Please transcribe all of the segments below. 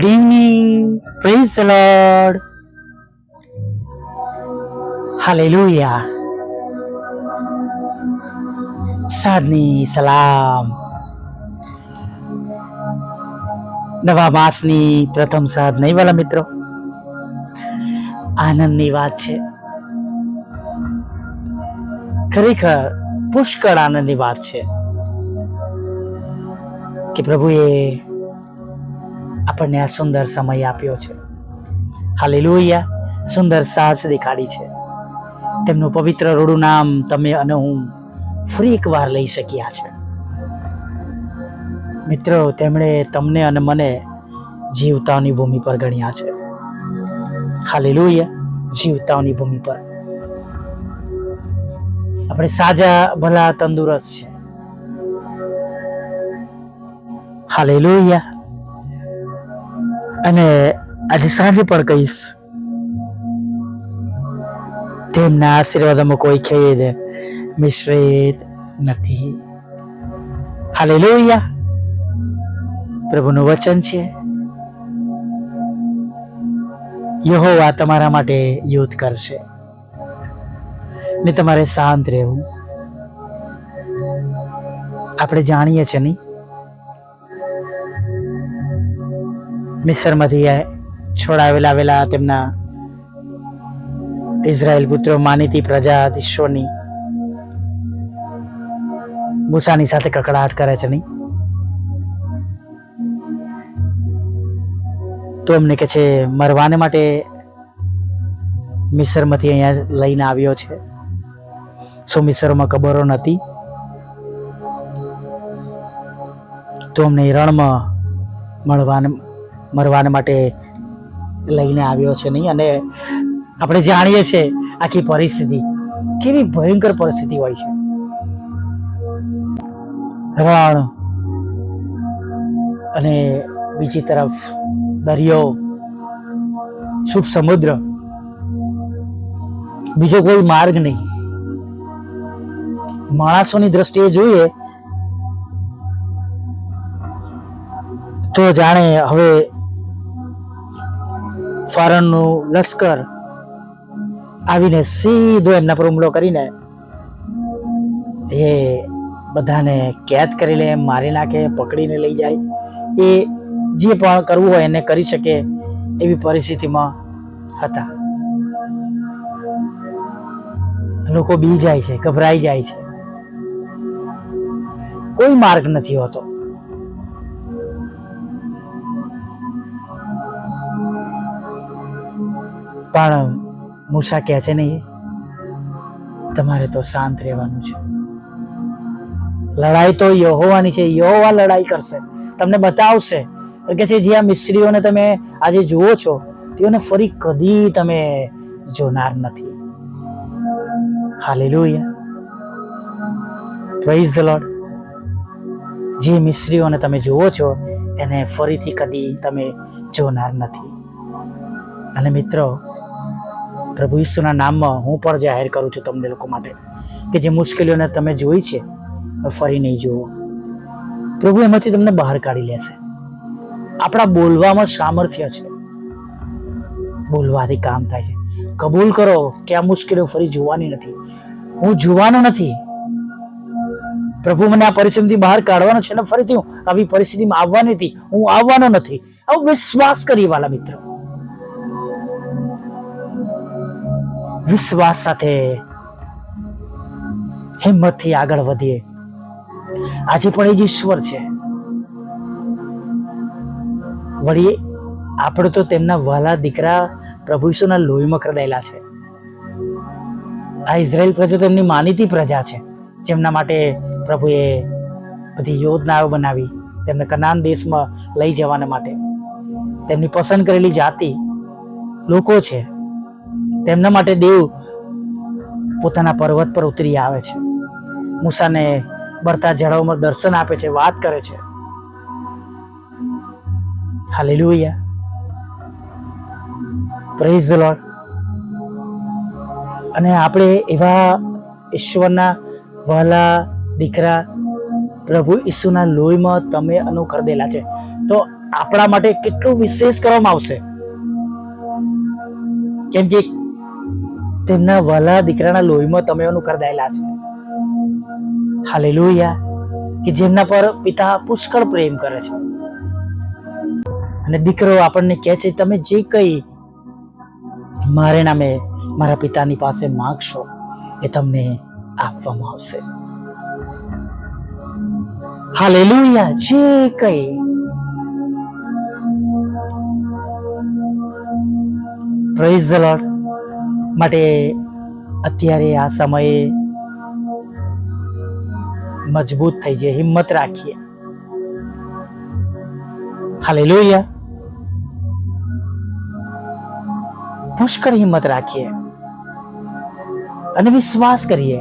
Evening. Praise the Lord. Hallelujah. સાદની સલામ નવા માસની પ્રથમ સાદ નહીં વાલા મિત્રો આનંદની વાત છે ખરેખર પુષ્કળ આનંદની વાત છે કે પ્રભુએ આપણને આ સુંદર સમય આપ્યો છે. હાલેલુયા. સુંદર સાહસ દેખાડી છે. તેમનું પવિત્ર રોડું નામ તમે અને હું ફરી એકવાર લઈ શક્યા છે. મિત્રો, તેમણે તમને અને મને જીવતાઓની ભૂમિ પર ગણ્યા છે. હાલેલુયા. જીવતાઓની ભૂમિ પર. આપણે સાજા ભલા તંદુરસ્ત છે. હાલેલુયા. અને આજે સાંજે પણ કહીશ. તેમના આશીર્વાદ અમે કોઈ ખેદ મિશ્રિત નથી. હાલેલુયા. પ્રભુનું વચન છે. યહોવા તમારા માટે યુદ્ધ કરશે. ને તમારે શાંત રહેવું. આપણે જાણીએ છીએ નહીં. મિસરમાંથી છોડાવેલા આવેલા તેમના ઇઝરાયલ પુત્રો, માનીતી પ્રજા, ઈશ્વરની મૂસાની સાથે કકડાટ કરે છે નહીં. તો અમને કે છે, મરવાને માટે મિસરમાંથી અહીંયા લઈને આવ્યો છે. સો મિસરમાં કબરો નથી? તો અમને રણમાં મળવાને મરવાને માટે લઈને આવ્યો છે નહીં. અને આપણે જાણીએ છીએ આખી પરિસ્થિતિ કેવી ભયંકર પરિસ્થિતિ હોય છે. રણ અને બીજી તરફ દરિયો, શુભ સમુદ્ર, બીજો કોઈ માર્ગ નહીં. માણસોની દ્રષ્ટિએ જોઈએ તો જાણે હવે ફારણનું લશ્કર આવીને સીધો એમના પર હુમલો કરીને એ બધાને કેદ કરી લે, મારી નાખે, પકડીને લઈ જાય. એ જે પણ કરવું હોય એને કરી શકે એવી પરિસ્થિતિમાં હતા. લોકો બી જાય છે, ગભરાઈ જાય છે. કોઈ માર્ગ નથી હોતો. પણ મૂસા કહે છે નહીં તમારે તો શાંત રહેવાનું છે. લડાઈ તો યહોવાની છે, યહોવા લડાઈ કરશે. તમને બતાવશે. કે છે, જે આ મિસ્ત્રીઓને તમે આજે જુઓ છો, તેઓને ફરી કદી તમે જોનાર નથી. હાલેલુયા. પ્રેઝ ધ લોર્ડ જે મિસ્ત્રીઓને તમે જુઓ છો, એને ફરીથી કદી તમે જોનાર નથી. અને મિત્રો પ્રભુ ઈસુના નામમાં હું પણ જાહેર કરું છું તમને લોકો માટે કે જે મુશ્કેલીઓને તમે જોઈ છે ફરી નહીં જુઓ. પ્રભુ એમાંથી તમને બહાર કાઢી લેશે. આપણા બોલવામાં સામર્થ્ય છે. બોલવાથી કામ થાય છે. કબૂલ કરો કે આ મુશ્કેલીઓ ફરી જોવાની નથી. હું જોવાનો નથી. પ્રભુ મને આ પરિસ્થિતિથી બહાર કાઢવાનો છે ને ફરીથી હું આવી પરિસ્થિતિમાં આવવાની નથી. હું આવવાનો નથી. આવું વિશ્વાસ કરી વાલા મિત્રો. વિશ્વાસ સાથે હિંમતથી આગળ વધીએ. આજે પણ એ જ ઈશ્વર છે. વળી આપણે તો તેમના વહાલા દીકરા પ્રભુ ઈસુના લોહીમાં ખરદાયેલા છે. આ ઇઝરાયલ પ્રજા તેમની માનીતી પ્રજા છે. જેમના માટે પ્રભુએ બધી યોજનાઓ બનાવી, તેમને કનાન દેશમાં લઈ જવાના માટે. તેમની પસંદ કરેલી જાતિ લોકો છે. તેમના માટે દેવ પોતાના પર્વત પર ઉતરી આવે છે. મૂસાને બળતા જળાવમાં દર્શન આપે છે, વાત કરે છે. હાલેલુયા. પ્રેઝ ધ લોર્ડ અને આપણે એવા ઈશ્વરના વહાલા દીકરા પ્રભુ ઈસુના લોહીમાં તમે અનુખરદેલા છે. તો આપણા માટે કેટલું વિશેષ કરવામાં આવશે? કેમ કે તેમના વાલા દીકરાના લોહીમાં તમે કરદાયેલા છે. હાલેલુયા. કે જેમના પર પિતા પુષ્કળ પ્રેમ કરે છે. અને દીકરો આપણને કહે છે, તમે જે કંઈ મારે નામે મારા પિતાની પાસે માગશો, એ તમને આપવામાં આવશે. હાલેલુયા. જે કંઈ પ્રેઝ ધ લોર્ડ માટે અત્યારે આ સમયે મજબૂત થઈ જઈએ, હિંમત રાખીએ. હાલે લોહિયા પુષ્કળ હિંમત રાખીએ અને વિશ્વાસ કરીએ.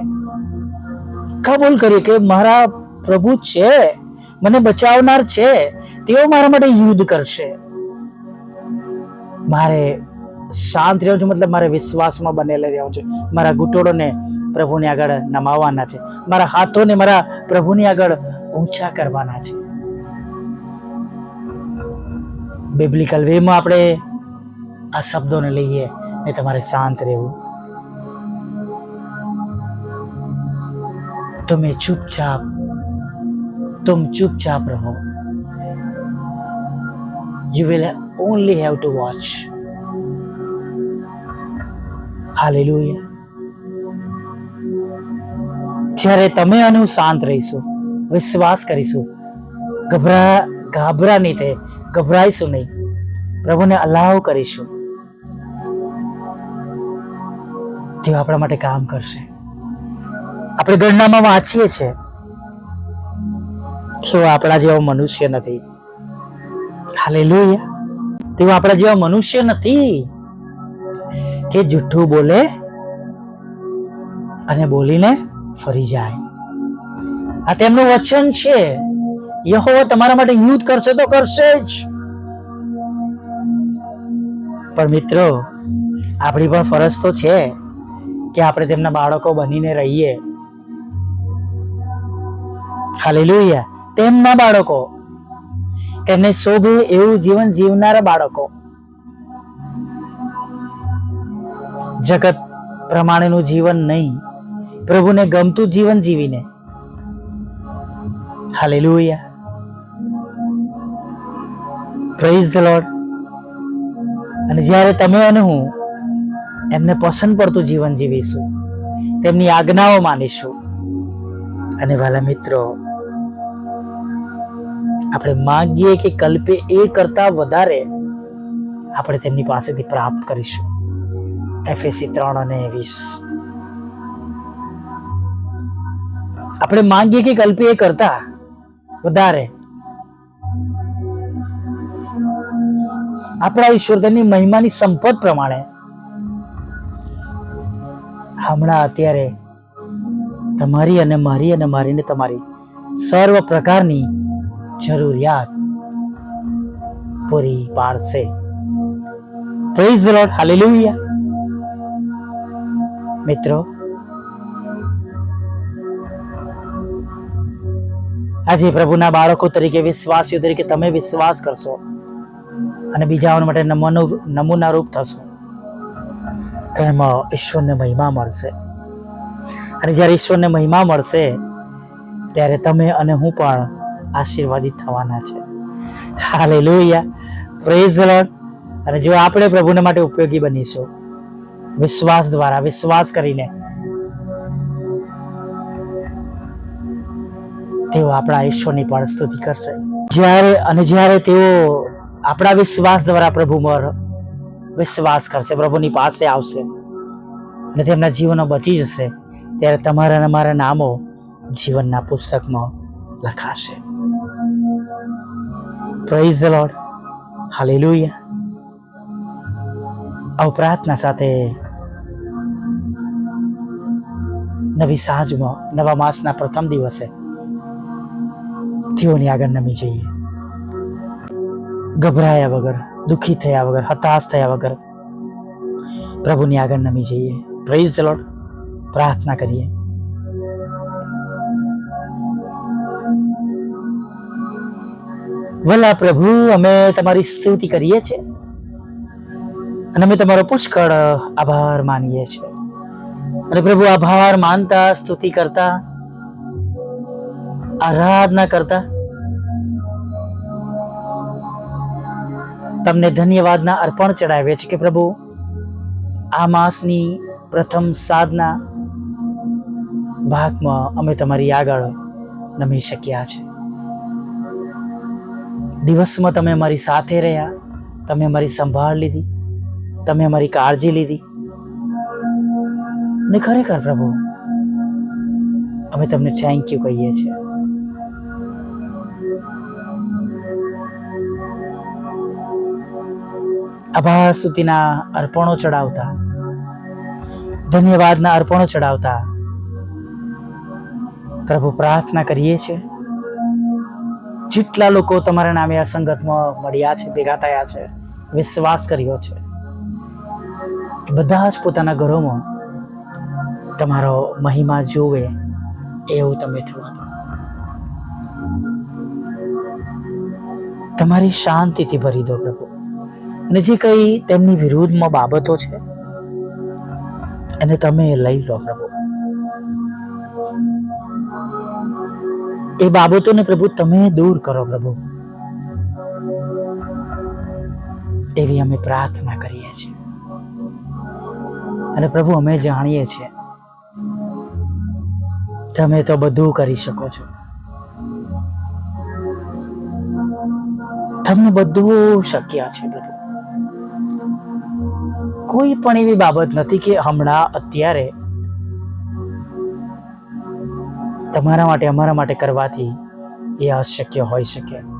કબૂલ કરીએ કે મારા પ્રભુ છે, મને બચાવનાર છે, તેઓ મારા માટે યુદ્ધ કરશે. મારે શાંત રહેવું છું, મતલબ મારે વિશ્વાસમાં બનેલા રહેવું છે. મારા ઘૂંટોળોને પ્રભુની આગળ નમાવવાના છે. મારા હાથોને મારા પ્રભુની આગળ ઊંચા કરવાના છે. બિબ્લિકલ વેમાં આપણે આ શબ્દોને લઈએ ને તમારે શાંત રહેવું. તમે ચૂપચાપ, તમ ચૂપચાપ રહો. You will only have to watch hallelujah. જ્યારે તમે અને હું શાંત રહીશું, વિશ્વાસ કરીશું, ગભરા ગાભરા નહીં થાય, ગભરાઈશું નહીં. પ્રભુને અલાવ કરીશું. તેઓ આપણા માટે કામ કરશે. આપણે ગણનામાં વાંચીએ છીએ તેઓ આપણા જેવા મનુષ્ય નથી. હાલેલુયા. તેઓ આપણા જેવા મનુષ્ય નથી. કે જુઠ્ઠું બોલે અને બોલીને ફરી જાય. આ તેમનું વચન છે. યહોવા તમારા માટે યુદ્ધ કરશે તો કરશે જ. પણ મિત્રો, આપણી પણ ફરજ તો છે કે આપણે તેમના બાળકો બનીને રહીએ. હાલેલુયા. તેમના બાળકો. તેમને શોભે એવું જીવન જીવનારા બાળકો. જગત પ્રમાણેનું જીવન નહીં. પ્રભુને ગમતું જીવન જીવીને. હાલેલુયા પ્રેઝ ધ લોર્ડ અને જ્યારે તમે અને હું એમને પસંદ પડતું જીવન જીવીશું, તેમની આજ્ઞાઓ માનીશું. અને વાલા મિત્રો, આપણે માગીએ કે કલ્પે એ કરતા વધારે આપણે તેમની પાસેથી પ્રાપ્ત કરીશું. એફએસી ત્રણ અને વીસ. આપણે માંગીએ કે કલ્પીએ કરતા? વધારે. આપણા ઈશ્વર મહિમાની સંપદ પ્રમાણે. હમણાં અત્યારે તમારી અને મારી અને મારીને તમારી સર્વ પ્રકારની જરૂરિયાત પૂરી પાડશે. પ્રેઝ ધ લોર્ડ હાલેલુયા મિત્રો. આજે પ્રભુના બાળકો તરીકે વિશ્વાસીઓ તરીકે તમે વિશ્વાસ કરશો અને બીજાઓ માટે નમનો નમૂના રૂપ થશો. તો એમાં ઈશ્વરને મહિમા મળશે. અને જ્યારે ઈશ્વરને મહિમા મળશે, ત્યારે તમે અને હું પણ આશીર્વાદિત થવાના છે. હાલેલુયા. પ્રેઝ ધ લોર્ડ અને જો આપણે પ્રભુને માટે ઉપયોગી બનીશું વિશ્વાસ દ્વારા, વિશ્વાસ કરીને. તેઓ આપણા ઈશ્વરની પણ સ્તુતિ કરશે. જ્યારે અને જ્યારે તેઓ આપણા વિશ્વાસ દ્વારા પ્રભુ પર વિશ્વાસ કરશે, પ્રભુની પાસે આવશે અને તેમના જીવનો બચી જશે, ત્યારે તમારા અને મારા નામો જીવનના પુસ્તકમાં લખાશે. પ્રેઝ ધ લોર્ડ હાલેલુયા આવ પ્રાર્થના સાથે નવી સાંજમાં, નવા માસના પ્રથમ દિવસે થીઓની આગળ નમી જઈએ. ગભરાયા વગર, દુઃખી થયા વગર, હતાશ થયા વગર પ્રભુની આગળ નમી જઈએ. પ્રેઝ ધ લોર્ડ પ્રાર્થના કરીએ. વલા પ્રભુ, અમે તમારી સ્તુતિ કરીએ છીએ. અને અમે તમારો પુષ્કળ આભાર માનીએ છીએ. અને પ્રભુ, આભાર માનતા, સ્તુતિ કરતા, આરાધના કરતા, તમને ધન્યવાદના અર્પણ ચડાવીએ છીએ કે પ્રભુ, આ માસની પ્રથમ સાધના ભાગમાં અમે તમારી આગળ નમી શક્યા છે. દિવસમાં તમે અમારી સાથે રહ્યા, તમે અમારી સંભાળ લીધી તમે અમારી કાળજી લીધી. ને ખરેખર પ્રભુ, અમે તમને થેન્ક યુ કહીએ છીએ. આભાર સુધીના અર્પણો ચડાવતા, ધન્યવાદના અર્પણો ચડાવતા, પ્રભુ પ્રાર્થના કરીએ છીએ. જેટલા લોકો તમારા નામે આ સંગતમાં મળ્યા છે, ભેગા થયા છે, વિશ્વાસ કર્યો છે બધા જ પોતાના ઘરોમાં તમારો મહિમા જોવે એવું તમે થવા તમારી શાંતિથી ભરી દો પ્રભુ. અને જે કંઈ તેમની વિરુદ્ધમાં બાબતો છે અને તમે લઈ લો પ્રભુ. એ બાબતોને પ્રભુ તમે દૂર કરો પ્રભુ. એવી અમે પ્રાર્થના કરીએ છીએ. અને પ્રભુ અમે જાણીએ છીએ. તમે તો બધું કરી શકો છો. તમને બધું શક્ય છે, પ્રભુ. કોઈ પણ એવી બાબત નથી કે હમણાં, અત્યારે તમારા માટે, અમારા માટે કરવાથી એ અશક્ય હોઈ શકે.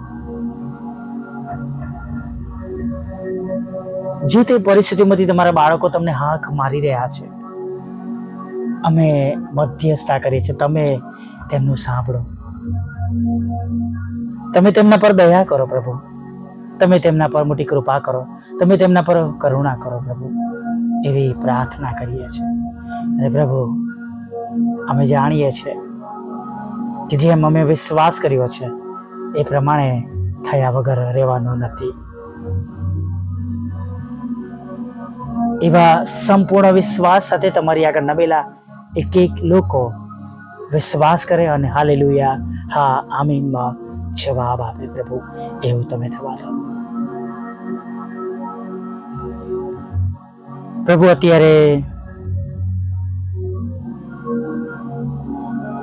જે તે પરિસ્થિતિમાંથી તમારા બાળકો તમને હાંક મારી રહ્યા છે, અમે મધ્યસ્થતા કરીએ છીએ તમે તેમનું સાંભળો. તમે તેમના પર દયા કરો પ્રભુ. તમે તેમના પર મોટી કૃપા કરો. તમે તેમના પર કરુણા કરો પ્રભુ. એવી પ્રાર્થના કરીએ છીએ. અને પ્રભુ, અમે જાણીએ છીએ કે જેમ અમે વિશ્વાસ કર્યો છે, એ પ્રમાણે થયા વગર રહેવાનું નથી. એવા સંપૂર્ણ વિશ્વાસ સાથે તમારી આગળ નમેલા એક એક લોકો વિશ્વાસ કરે અને હાલેલુયા, હા, આમીનમાં જવાબ આપે પ્રભુ. એવું તમે થવા દો. પ્રભુ, અત્યારે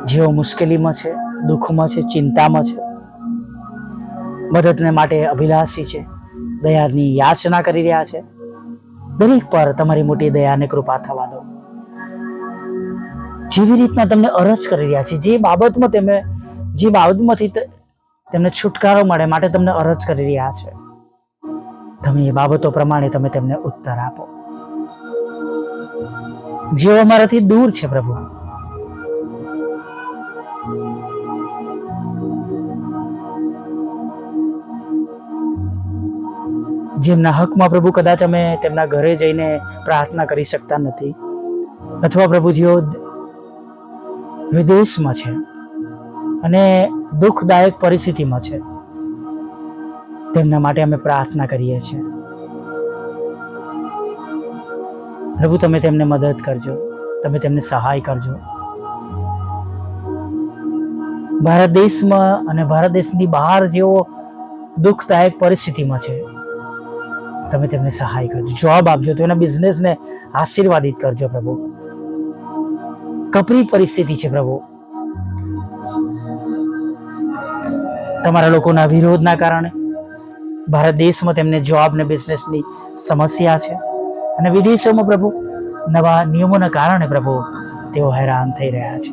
જેઓ મુશ્કેલીમાં છે, દુઃખમાં છે, ચિંતામાં છે, મદદને માટે અભિલાષી છે, દયાની યાચના કરી રહ્યા છે દરેક પર તમારી મોટી દયાને કૃપા થવા દો. જેવી રીતના તમને અરજ કરી રહ્યા છે, જે બાબતમાં તમે, જે બાબતમાંથી તેમને છુટકારો મળે માટે તમને અરજ કરી રહ્યા છે. તમે એ બાબતો પ્રમાણે તમે તેમને ઉત્તર આપો. જેઓ અમારાથી દૂર છે પ્રભુ જેમના હકમાં પ્રભુ કદાચ અમે તેમના ઘરે જઈને પ્રાર્થના કરી શકતા નથી. અથવા પ્રભુ જેઓ વિદેશમાં છે અને દુઃખદાયક પરિસ્થિતિમાં છે. તેમના માટે અમે પ્રાર્થના કરીએ છીએ. પ્રભુ, તમે તેમને મદદ કરજો. તમે તેમને સહાય કરજો. ભારત દેશમાં અને ભારત દેશની બહાર જેઓ દુઃખદાયક પરિસ્થિતિમાં છે તમે તેમને સહાય કરજો. જોબ આપજો તો એના બિઝનેસને આશીર્વાદિત કરજો પ્રભુ. કપરી પરિસ્થિતિ છે પ્રભુ. તમારા લોકોના વિરોધના કારણે ભારત દેશમાં તેમને જોબ ને બિઝનેસની સમસ્યા છે. અને વિદેશોમાં પ્રભુ, નવા નિયમોના કારણે પ્રભુ, તેઓ હેરાન થઈ રહ્યા છે.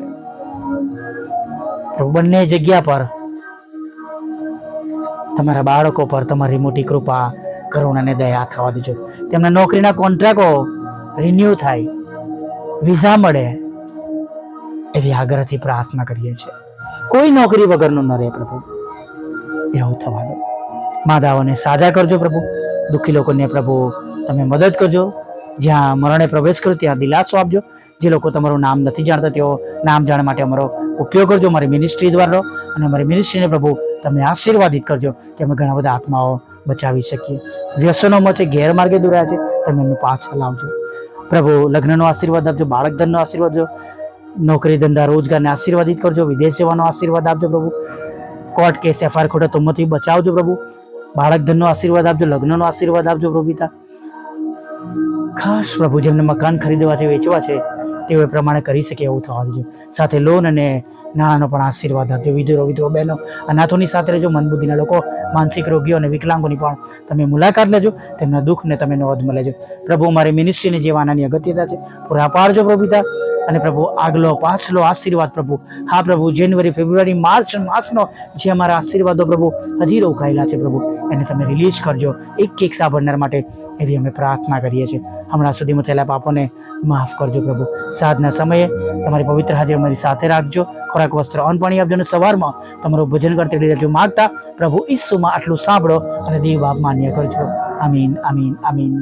પ્રભુ, બંને જગ્યા પર તમારા બાળકો પર તમારી મોટી કૃપા કરુણાને દયા થવા દેજો. તેમના નોકરીના કોન્ટ્રાક્ટો રિન્યુ થાય. વિઝા મળે એવી આગ્રહથી પ્રાર્થના કરીએ છીએ. કોઈ નોકરી વગરનું ન રહે પ્રભુ. એવું થવા દો. માદાઓને સાજા કરજો પ્રભુ. દુઃખી લોકોને પ્રભુ તમે મદદ કરજો. જ્યાં મરણે પ્રવેશ કર્યો ત્યાં દિલાસો આપજો. જે લોકો તમારું નામ નથી જાણતા તેઓ નામ જાણવા માટે અમારો ઉપયોગ કરજો. મારી મિનિસ્ટ્રી દ્વારા અને અમારી મિનિસ્ટ્રીને પ્રભુ તમે આશીર્વાદિત કરજો. અમે ઘણા બધા આત્માઓ બચાવી શકીએ. વ્યસનોમાં છે ગેરમાર્ગે દોર્યા છે, તમે એમને પાછા લાવજો. પ્રભુ, લગ્નનો આશીર્વાદ આપજો બાળક ધનનો આશીર્વાદ આપજો, નોકરી ધંધા, રોજગારને આશીર્વાદિત કરજો, વિદેશ જવાનો આશીર્વાદ આપજો પ્રભુ. કોર્ટ કેસ, એફઆઈઆર ખોટા તોમથી બચાવજો પ્રભુ. બાળક ધનનો આશીર્વાદ આપજો, લગ્નનો આશીર્વાદ આપજો પ્રભુતા ખાસ પ્રભુ જેમને મકાન ખરીદવા છે વેચવા છે તેઓ એ પ્રમાણે કરી શકે એવું થવા દેજો. સાથે લોન અને નાણાંનો પણ આશીર્વાદ આપજો. વિધુરો વિધવા બહેનો, અનાથોની સાથે રહેજો, મનબુદ્ધિના લોકો, માનસિક રોગીઓ અને વિકલાંગોની પણ તમે મુલાકાત લેજો, તેમના દુઃખને તમે નોંધમાં લેજો. પ્રભુ મારી મિનિસ્ટ્રીની જે વાનાની અગત્યતા છે, પૂરા પાડજો પ્રભુતા અને પ્રભુ આગલો, પાછલો આશીર્વાદ પ્રભુ. હા પ્રભુ જાન્યુઆરી ફેબ્રુઆરી માર્ચ માસનો જે અમારા આશીર્વાદો પ્રભુ હજી રોકાયેલા છે પ્રભુ. એને તમે રિલીઝ કરજો એક એક સાંભળનાર માટે એવી અમે પ્રાર્થના કરીએ છીએ. હમણાં સુધીમાં થયેલા પાપોને માફ કરજો પ્રભુ. સાંજના સમયે તમારી પવિત્ર હાજરી અમારી સાથે રાખજો. ખોરાક, વસ્ત્ર, અન્ન, પાણી આપજો અને સવારમાં તમારું ભજન કરતી રીતે માગતા પ્રભુ ઈસુમાં આટલું સાંભળો અને દેવ બાપ માન્ય કરજો. આમીન આમીન આમીન.